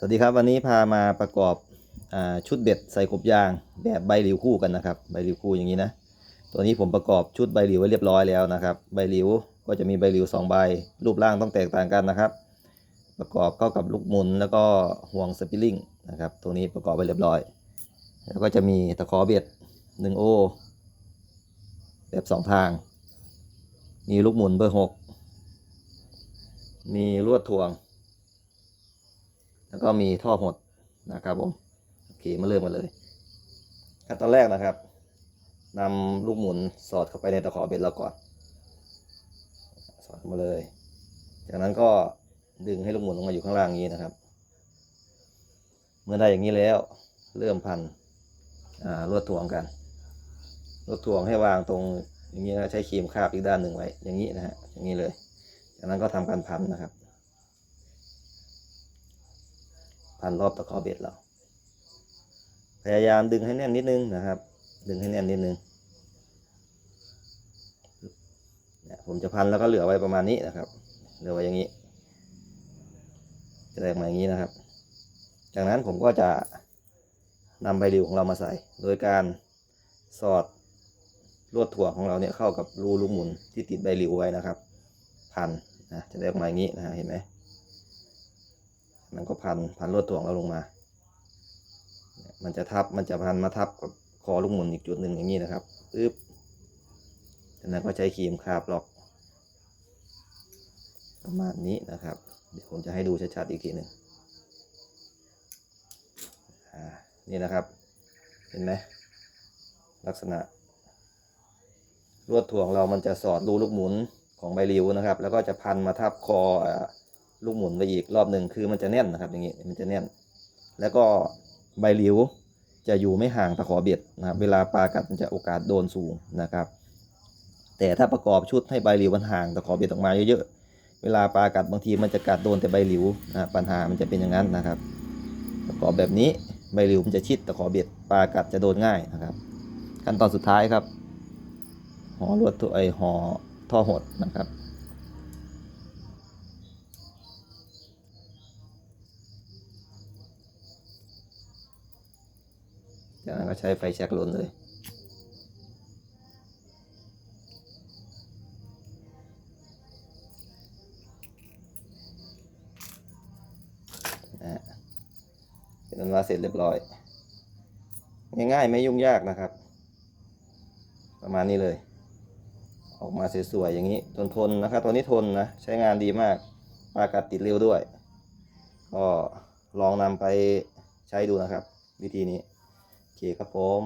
สวัสดีครับวันนี้พามาประกอบอชุดเบ็ดใส่กบยางแบบใบหลิวคู่กันนะครับใบหลิวคู่อย่างนี้นะตัวนี้ผมประกอบชุดใบหลิวไว้เรียบร้อยแล้วนะครับ ใบหลิวก็จะมีใบหลิวสองใบรูปร่างต้องแตกต่างกันนะครับ ประกอบเข้ากับลูกหมุนแล้วก็ห่วงสปิลลิงนะครับตัวนี้ประกอบไว้เรียบร้อย แล้วก็จะมีตะขอเบ็ดหนึ่งโอแบบสองทาง มีลูกหมุนเบอร์หกมีลวดถ่วง แล้วก็มีท่อหดนะครับผมโอเคมาเริ่มกันเลยขั้นตอนแรกนะครับนำลูกหมุนสอดเข้าไปในตะขอเบ็ดเราก่อน สอดเข้ามาเลย จากนั้นก็ดึงให้ลูกหมุนลงมาอยู่ข้างล่างนี้นะครับ เมื่อได้อย่างนี้แล้ว เริ่มพันลวดถ่วงกันลวดถ่วงให้วางตรงอย่างนี้นะใช้ครีมคาบอีกด้านหนึ่งไว้ อย่างนี้นะฮะอย่างนี้เลย จากนั้นก็ทำการพันนะครับ พันรอบตะขอเบ็ดเรา พยายามดึงให้แน่นนิดนึงนะครับ ดึงให้แน่นนิดนึงเนี่ยผมจะพันแล้วก็เหลือไว้ประมาณนี้นะครับ เหลือไว้อย่างนี้จะได้ออกมาอย่างนี้นะครับ จากนั้นผมก็จะนำใบริวของเรามาใส่ โดยการสอดลวดถั่วของเราเนี่ยเข้ากับรูลูกหมุนที่ติดใบริวไว้นะครับ พันนะจะได้ออกมาอย่างนี้นะฮะเห็นไหม มันก็พันพันลวดถ่วงเราลงมา มันจะทับมันจะพันมาทับกับคอลูกหมุนอีกจุดหนึ่งอย่างนี้นะครับปึ๊บจากนั้นก็ใช้ครีมคาบล็อก ประมาณนี้นะครับ เดี๋ยวผมจะให้ดูชัดๆอีกทีหนึ่งอ่านี่นะครับ เห็นไหมลักษณะ ลวดถ่วงเรามันจะสอดรูลูกหมุนของใบริวนะครับ แล้วก็จะพันมาทับคออ่า ลูกหมุนไปอีกรอบหนึ่งคือมันจะแน่นนะครับ อย่างนี้มันจะแน่น แล้วก็ใบหลิวจะอยู่ไม่ห่างตะขอเบ็ดนะครับเวลาปลากัดมันจะโอกาสโดนสูงนะครับ แต่ถ้าประกอบชุดให้ใบหลิวมันห่างตะขอเบ็ดออกมาเยอะๆเวลาปลากัดบางทีมันจะกัดโดนแต่ใบหลิวนะปัญหามันจะเป็นอย่างนั้นนะครับ ประกอบแบบนี้ใบหลิวมันจะชิดตะขอเบ็ดปลากัดจะโดนง่ายนะครับ ขั้นตอนสุดท้ายครับห่อลวดตัวไอห่อท่อหดนะครับ จากนั้นก็ใช้ไฟแช็กลนเลย นะฮะเป็นอันว่าเสร็จเรียบร้อย ง่ายๆ ไม่ยุ่งยากนะครับ ประมาณนี้เลย ออกมาสวยๆ อย่างนี้ทนทนนะครับ ตัวนี้ทนนะ ใช้งานดีมาก ปากัดติดเร็วด้วย ก็ลองนำไปใช้ดูนะครับ วิธีนี้ เคครับผม